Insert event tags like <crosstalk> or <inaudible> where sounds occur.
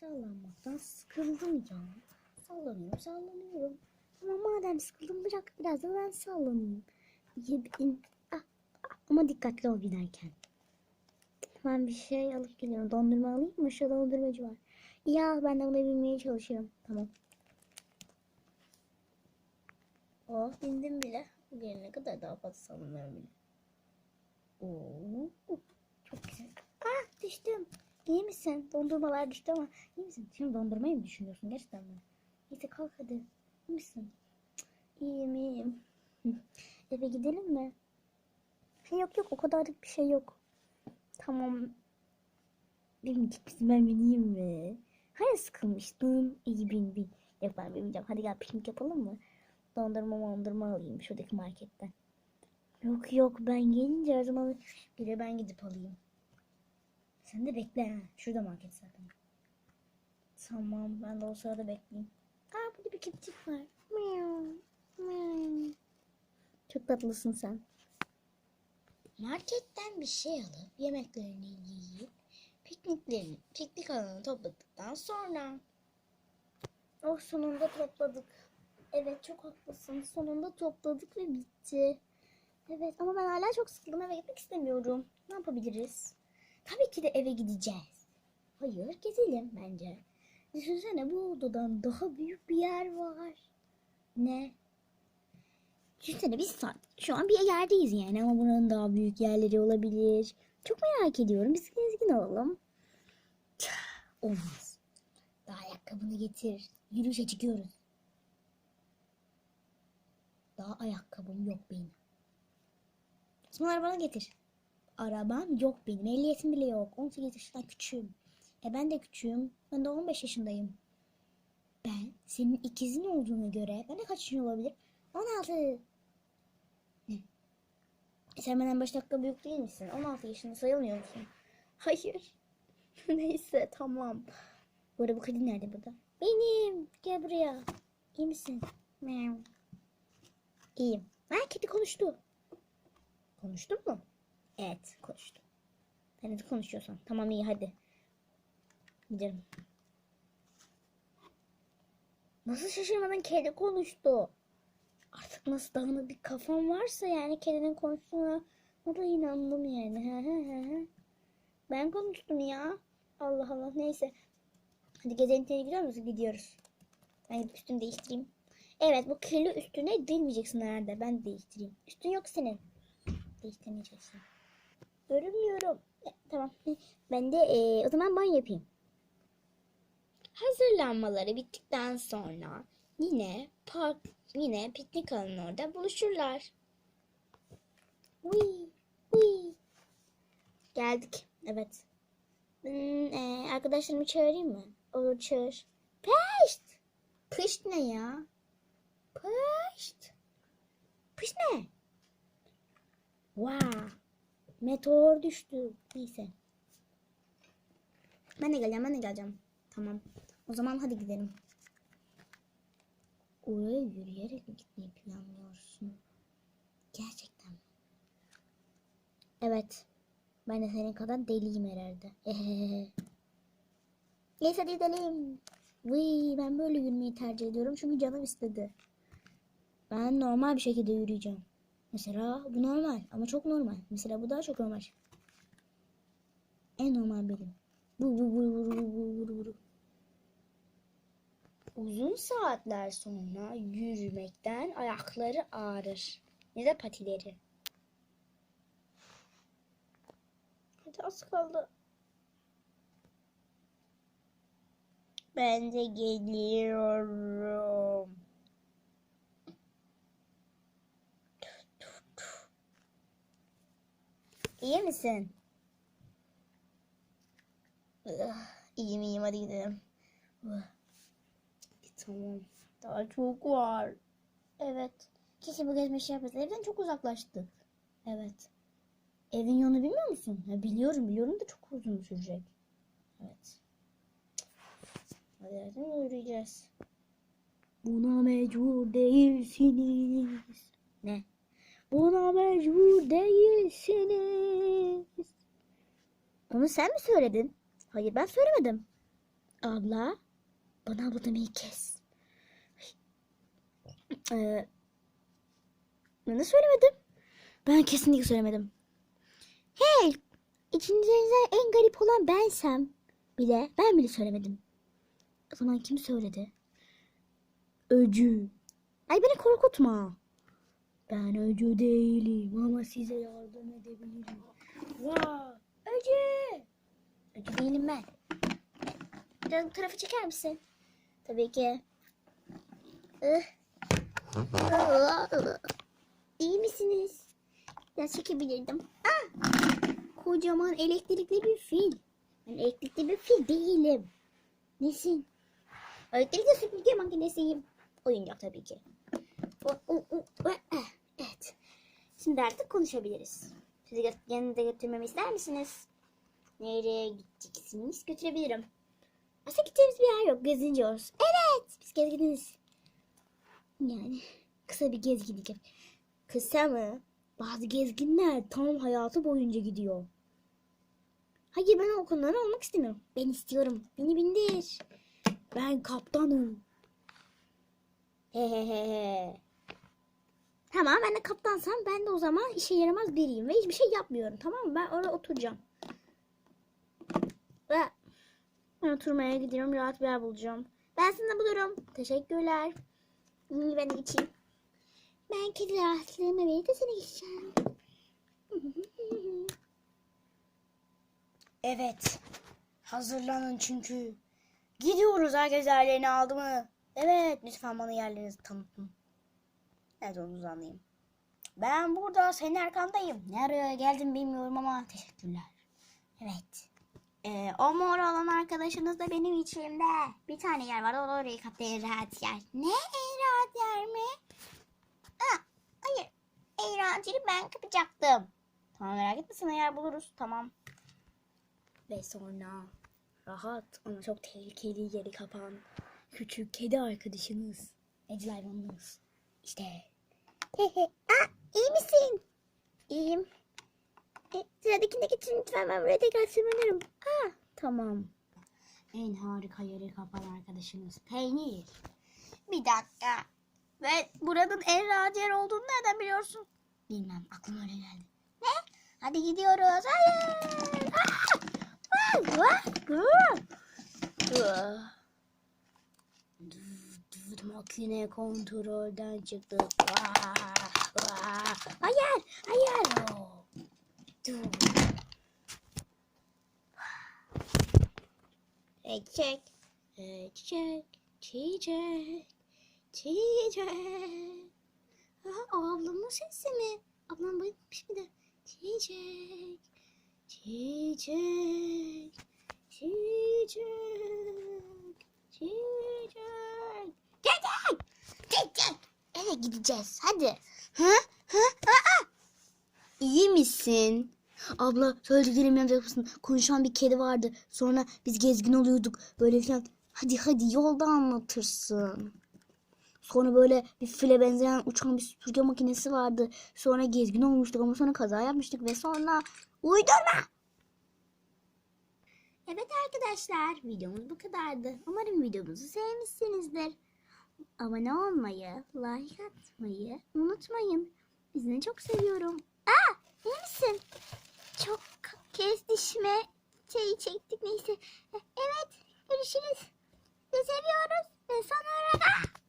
Sallanmaktan sıkıldım ya. Sallanıyorum, sallanıyorum. Ama madem sıkıldım bırak biraz da ben sallanayım. Yedim. Ah, ah, ama dikkatli ol giderken. Ben bir şey alıp geliyorum. Dondurma alayım mı? Şu dondurmacı var. Ya ben de ona binmeye çalışırım. Tamam. Oh bindim bile. Gelene kadar daha fazla sallanıyorum bile. Oo, çok güzel. Ah düştüm. İyi misin? Dondurmalar düştü ama iyi misin? Şimdi dondurmayı mı düşünüyorsun gerçekten mi? Neyse kalk hadi. İyi misin? Cık, İyiyim. <laughs> Eve gidelim mi? Ha, yok yok o kadarlık bir şey yok. Tamam. Binecek misin ben bineyim mi? Hani sıkılmıştım. İyi bin bin. Yok ben binmeyeceğim. Hadi gel piknik yapalım mı? Dondurma dondurma alayım şuradaki marketten. Yok yok ben gelince her zaman bir de ben gidip alayım. Sen de bekle ha. Şurada market zaten. Tamam ben de o sırada bekleyeyim. Aa burada bir kedicik var. Çok tatlısın sen. Marketten bir şey alıp yemeklerini yiyip pikniklerini, piknik alanını topladıktan sonra Oh sonunda topladık. Evet çok haklısın. Sonunda topladık ve bitti. Evet ama ben hala çok sıkıldım eve gitmek istemiyorum. Ne yapabiliriz? Tabii ki de eve gideceğiz. Hayır gezelim bence. Düşünsene bu odadan daha büyük bir yer var. Ne? Düşünsene biz şu an bir yerdeyiz yani ama buranın daha büyük yerleri olabilir. Çok merak ediyorum. Biz gezgin olalım. Olmaz. Daha ayakkabını getir. Yürüyüşe çıkıyoruz. Daha ayakkabım yok benim. Osman arabanı getir. Arabam yok benim. Ehliyetim bile yok. 18 yaşından küçüğüm. E ben de küçüğüm. Ben de 15 yaşındayım. Ben senin ikizin olduğunu göre ben de kaç yaşında olabilir? 16. Ne? E sen benden 5 dakika büyük değil misin? 16 yaşında sayılmıyor musun? <laughs> Hayır. <laughs> Neyse tamam. Bu arada bu kedi nerede burada? Benim. Gel buraya. İyi misin? Meow. İyiyim. Ha kedi konuştu. Konuştun mu? Evet konuştum. Sen de konuşuyorsan. Tamam iyi hadi. Gidelim. Nasıl şaşırmadan kedi konuştu? Artık nasıl dağınık bir kafam varsa yani kedinin konuştuğuna o da inandım yani. Ben konuştum ya. Allah Allah neyse. Hadi gezelim gidiyor musun? Gidiyoruz. Ben gidip üstümü değiştireyim. Evet bu kirli üstüne değmeyeceksin herhalde. Ben değiştireyim. Üstün yok senin. Değiştirmeyeceksin. Görünmüyorum. Tamam. <laughs> Ben de e, o zaman banyo yapayım. Hazırlanmaları bittikten sonra yine park yine piknik alanı orada buluşurlar. Uy, uy. Geldik. Evet. Hmm, e, arkadaşlarımı çağırayım mı? Olur çağır. Pışt. Pışt ne ya? Pışt. Pışt ne? Wow. Meteor düştü. Neyse. Ben de geleceğim, ben de geleceğim. Tamam. O zaman hadi gidelim. Oraya yürüyerek mi gitmeyi planlıyorsun? Gerçekten mi? Evet. Ben de senin kadar deliyim herhalde. <laughs> Neyse gidelim. Vıy, ben böyle yürümeyi tercih ediyorum çünkü canım istedi. Ben normal bir şekilde yürüyeceğim. Mesela bu normal ama çok normal. Mesela bu daha çok normal. En normal benim. Bu bu bu bu bu bu bu bu. Uzun saatler sonra yürümekten ayakları ağrır. Ne de patileri. Hadi az kaldı. Ben de geliyorum. İyi misin? Ah, İyiyim iyiyim hadi gidelim. Ah. Tamam. Daha çok var. Evet. Keşke bu gezme şey yapmasın. Evden çok uzaklaştık. Evet. Evin yolunu bilmiyor musun? Ya biliyorum biliyorum da çok uzun sürecek. Evet. Hadi zaten yürüyeceğiz. Buna mecbur değilsiniz. Ne? Buna mecbur değilsiniz. Onu sen mi söyledin? Hayır ben söylemedim. Abla. Bana abla demeyi kes. Ee, ben de söylemedim. Ben kesinlikle söylemedim. Hey! İçinizde en garip olan bensem bile ben bile söylemedim. O zaman kim söyledi? Öcü. Ay beni korkutma. Ben öcü değilim ama size yardım edebilirim. Vay! Öcü! Öcü değilim ben. Biraz bu tarafı çeker misin? Tabii ki. İyi misiniz? Biraz çekebilirdim. Ah! Kocaman elektrikli bir fil. Ben elektrikli bir fil değilim. Nesin? Elektrikli süpürge makinesiyim. Oyuncak tabii ki. O, o, o, o, eh, Evet. Şimdi artık konuşabiliriz. Sizi gö- yanınıza götürmemi ister misiniz? Nereye gideceksiniz? Götürebilirim. Aslında gideceğimiz bir yer yok. Geziniyoruz. Evet. Biz gezginiz. Yani kısa bir yap- Kısa mı? Bazı gezginler tam hayatı boyunca gidiyor. Hayır ben o konuları olmak istemiyorum. Ben istiyorum. Beni bindir. Ben kaptanım. Hehehe. Tamam ben de kaptansam ben de o zaman işe yaramaz biriyim ve hiçbir şey yapmıyorum tamam mı? Ben orada oturacağım. Ve ben oturmaya gidiyorum rahat bir yer bulacağım. Ben sana bulurum. Teşekkürler. Ben de geçeyim. Ben kedi rahatlığımı verip de seni geçeceğim. <laughs> Evet. Hazırlanın çünkü. Gidiyoruz herkes yerlerini aldı mı? Evet lütfen bana yerlerinizi tanıtın. Evet onu anlayayım. Ben burada senin arkandayım. Nereye geldim bilmiyorum ama teşekkürler. Evet. Ee, o mor olan arkadaşınız da benim içimde. Bir tane yer var. O da orayı kaptı en rahat yer. Ne en rahat yer mi? Aa, hayır. En rahat yeri ben kapacaktım. Tamam merak etme sana yer buluruz. Tamam. Ve sonra rahat ama çok tehlikeli yeri kapan küçük kedi arkadaşınız. Evcil hayvanınız. İşte. <laughs> Aa, iyi misin? İyiyim. E, sıradakine geçin lütfen ben buraya tekrar sığınırım. Aa, tamam. En harika yeri kapan arkadaşınız peynir. Bir dakika. Ve buranın en rahat yer olduğunu nereden biliyorsun? Bilmem aklıma öyle geldi. Ne? Hadi gidiyoruz. Hayır. Aa! Aa! Aa! Aa! Dur, makine kontrolden çıktı. Aa! Aa! Hayır, hayır. Dur. Çiçek. Hey, çiçek. Çiçek. Çiçek. Aa, ablamın sesi mi? Ablam bayılmış de. Çiçek. Çiçek. Çiçek. Çiçek. Çiçek. Çiçek. Eve gideceğiz. Hadi. Hı? Hı? Aa! İyi misin? Abla söylediklerimi yapacak mısın? Konuşan bir kedi vardı. Sonra biz gezgin oluyorduk. Böyle falan. Hadi hadi yolda anlatırsın. Sonra böyle bir file benzeyen uçan bir süpürge makinesi vardı. Sonra gezgin olmuştuk ama sonra kaza yapmıştık ve sonra uydurma. Evet arkadaşlar videomuz bu kadardı. Umarım videomuzu sevmişsinizdir abone olmayı, like atmayı unutmayın. Sizini çok seviyorum. Aa, iyi misin? Çok kez dişime şey çektik neyse. Eh, evet, görüşürüz. Ne seviyoruz. Ne sonra? Aa! Ah!